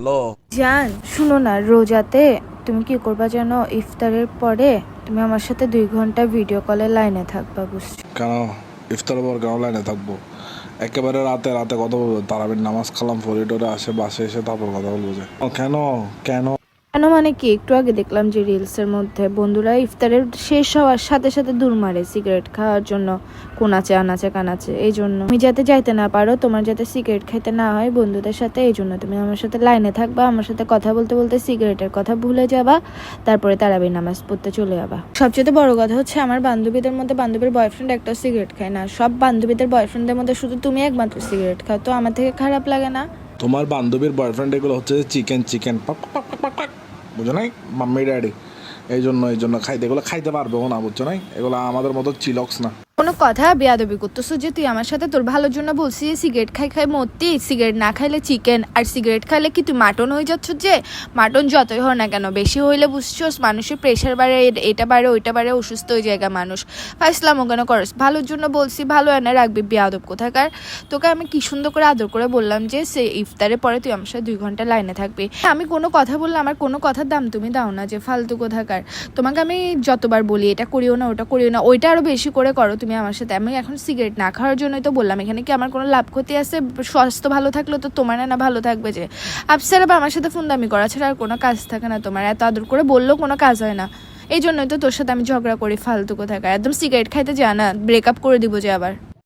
Hello জান শুনো না রোজাতে তুমি কি করবা জানো? ইফতারের পরে তুমি আমার সাথে দুই ঘণ্টা ভিডিও কলে লাইনে থাকবা বুঝছ? কেন? ইফতারের পর কেন লাইনে থাকব? একেবারে রাতে রাতে কথা বলব। তারাবির নামাজ খালাম ফরিডোরে আসে বাসে এসে তারপর কথা বলব যে। ও, কেন? কেন? কেন মানে কি? একটু আগে দেখলাম যে রিলসের মধ্যে বন্ধুরা ইফতারের শেষ হওয়ার সাথে সাথে দূর মারে সিগারেট খাওয়ার জন্য। কোন আছে আনাচে কানাচে এই জন্য। তুমি যাতে যাইতে না পারো, তোমার যাতে সিগারেট খেতে না হয় বন্ধুদের সাথে, এই জন্য তুমি আমার সাথে লাইনে থাকবা, আমার সাথে কথা বলতে বলতে সিগারেটের কথা ভুলে যাবা, তারপরে তারাবি নামাজ পড়তে চলে যাবা। সবচেয়ে বড় কথা হচ্ছে আমার বান্ধবীদের মধ্যে বান্ধবীর বয়ফ্রেন্ড একটা সিগারেট খায় না। সব বান্ধবীদের বয়ফ্রেন্ডের মধ্যে শুধু তুমি একমাত্র সিগারেট খাও, তো আমার থেকে খারাপ লাগে না। তোমার বান্ধবীর বয়ফ্রেন্ড এগুলো হচ্ছে চিকেন চিকেন বুঝো নাই? মাম্মি ড্যাডি এই জন্য এই জন্য খাইতে, এগুলো খাইতে পারবেও না, বুঝছ নাই? এগুলো আমাদের মতো চিলক্স না। কোনো কথা বেয়াদবি করতেছো যে তুই আমার সাথে তোর ভালোর জন্য বলছি যে সিগারেট খাই খাই মরতি, সিগারেট না খাইলে চিকেন, আর সিগারেট খাইলে কি তুই মাটন হয়ে যাচ্ছ যে? মাটন যতই হোক না কেন, বেশি হইলে বুঝছোস মানুষের প্রেশার বাড়ে এটা বাড়ে, ওইটা বাড়ে, অসুস্থ হয়ে জায়গা মানুষ। ফাইসলামও কেন করস? ভালোর জন্য বলছি, ভালো এনে রাখবি, বেয়াদব কোথাকার? তোকে আমি কি সুন্দর করে আদর করে বললাম যে, সে ইফতারের পরে তুই আমার সাথে দুই ঘণ্টা লাইনে থাকবি। আমি কোনো কথা বললে আমার কোনো কথার দাম তুমি দাও না যে, ফালতু কোথাকার। তোমাকে আমি যতবার বলি, এটা করিও না, ওটা করিও না, ওইটা আরও বেশি করে করো, তুমি আমার সাথে, আমি এখন সিগারেট না খাওয়ার জন্যই তো বললাম, এখানে কি আমার কোনো লাভ ক্ষতি আছে? স্বাস্থ্য ভালো থাকলে তো তোমার না ভালো থাকবে যে। আফসার বা আমার সাথে ফোন দামি করা ছাড়া আর কোনো কাজ থাকে না তোমার, এত আদর করে বললেও কোনো কাজ হয় না। এই জন্যই তো তোর সাথে আমি ঝগড়া করি, ফালতু কোথাকার, একদম সিগারেট খাইতে যা না ব্রেকআপ করে দিব যে আবার।